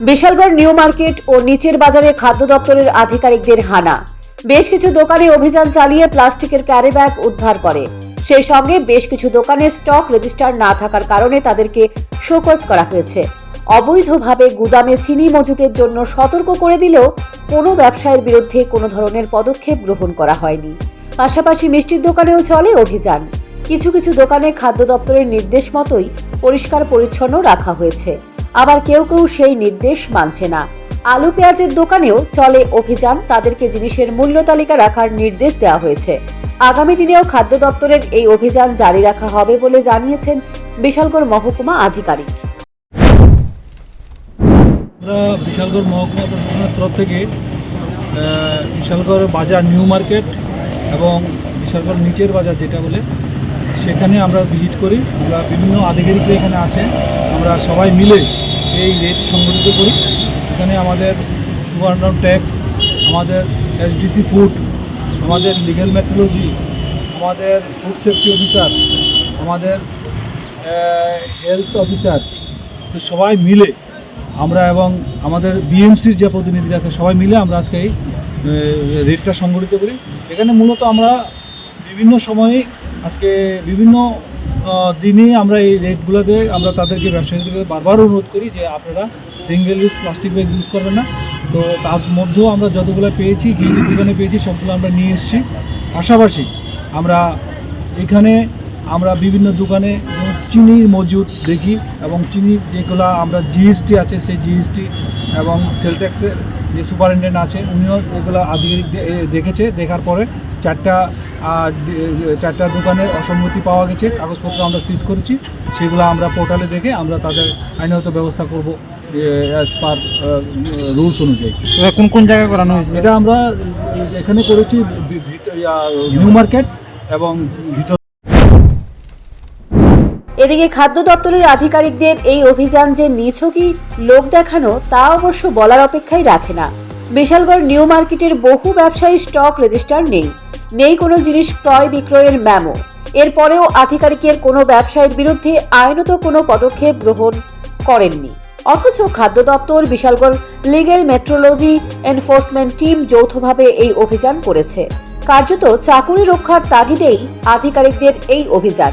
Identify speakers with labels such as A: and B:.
A: Bishalgarh new market ও নিচের বাজারে খাদ্য দপ্তরের আধিকারিকদের হানা। বেশ কিছু দোকানে অভিযান চালিয়ে প্লাস্টিকের ক্যারি ব্যাগ উদ্ধার করে। সেই সঙ্গে বেশ কিছু দোকানে স্টক রেজিস্টার না থাকার কারণে তাদেরকে শোকজ করা হয়েছে। অবৈধভাবে গুদামে চিনি মজুতের জন্য সতর্ক করে দিলেও কোনো ব্যবসায়ের বিরুদ্ধে কোনো ধরনের পদক্ষেপ গ্রহণ করা হয়নি। পাশাপাশি মিষ্টির দোকানেও চলে অভিযান। কিছু কিছু দোকানে খাদ্য দপ্তরের নির্দেশ মতোই পরিষ্কার পরিচ্ছন্ন রাখা হয়েছে। আবার কেউ কেউ সেই নির্দেশ মানছে না। আলু পেঁয়াজের দোকানেও চলে অভিযান, তাদেরকে জিনিসের মূল্য তালিকা রাখার নির্দেশ দেওয়া হয়েছে। আগামী দিনেও খাদ্য দপ্তরের এই অভিযান জারি রাখা হবে বলে জানিয়েছেন বিশালগড় মহকুমা আধিকারিক।
B: আমরা বিশালগড় মহকুমা প্রশাসনের তরফ থেকে বিশালগড় বাজার নিউ মার্কেট এবং বিশালগড় নিচের বাজার যেটা বলে, সেখানে আমরা ভিজিট করি। আমরা বিভিন্ন আধিকারিকরা এখানে আছে আমরা সবাই মিলে এই রেট সংগঠিত করি। এখানে আমাদের সুবর্ণ ট্যাক্স আমাদের এসডিসি ফুড আমাদের লিগ্যাল মেট্রোলজি আমাদের ফুড সেফটি অফিসার আমাদের হেলথ অফিসার তো সবাই মিলে আমরা এবং আমাদের বিএমসির যে প্রতিনিধি আছে সবাই মিলে আমরা আজকে এই রেটটা সংগঠিত করি। এখানে মূলত আমরা বিভিন্ন সময়ে আজকে বিভিন্ন আহ, দিনে আমরা এই রেটগুলোতে আমরা তাদেরকে ব্যবসায়ীদেরকে বারবার অনুরোধ করি যে আপনারা single use plastic bag use করবেন না। তো তার মধ্যেও আমরা যতগুলো পেয়েছি গিয়ে দোকানে পেয়েছি সবগুলো আমরা নিয়ে এসেছি। পাশাপাশি আমরা এখানে আমরা বিভিন্ন দোকানে চিনির মজুদ দেখি এবং চিনি যেগুলো আমরা জিএসটি আছে সেই জিএসটি এবং সেল ট্যাক্সের যে সুপারিনটেন্ডেন্ট আছে উনিও এগুলো আধিকারিক দেখেছে। দেখার পরে চারটা চারটা দোকানের অসম্মতি পাওয়া গেছে কাগজপত্র আমরা সিজ করেছি সেগুলো আমরা পোর্টালে দেখে আমরা তাদের আইনত ব্যবস্থা করব অ্যাজ পার রুলস অনুযায়ী।
C: এবার কোন কোন জায়গায় করানো হয়েছে?
B: এটা আমরা এখানে করেছি নিউ মার্কেট এবং ভিতর
A: এদিকে খাদ্য দপ্তরের আধিকারিকদের এই অভিযান যে নিছকই লোক দেখানো, তা অবশ্য বলার অপেক্ষাই রাখে না। বিশালগড় নিউ মার্কেটের বহু ব্যবসায়ী স্টক রেজিস্টার নেই। নেই কোনো জিনিস ক্রয় বিক্রয়ের ম্যামো। এরপরেও আধিকারিকের কোনো ব্যবসায়ীর বিরুদ্ধে আইনত কোনো পদক্ষেপ গ্রহণ করেননি। অথচ খাদ্য দপ্তর, Bishalgarh legal metrology enforcement team যৌথভাবে এই অভিযান করেছে। কার্যত চাকুরি রক্ষার তাগিদেই আধিকারিকদের এই অভিযান।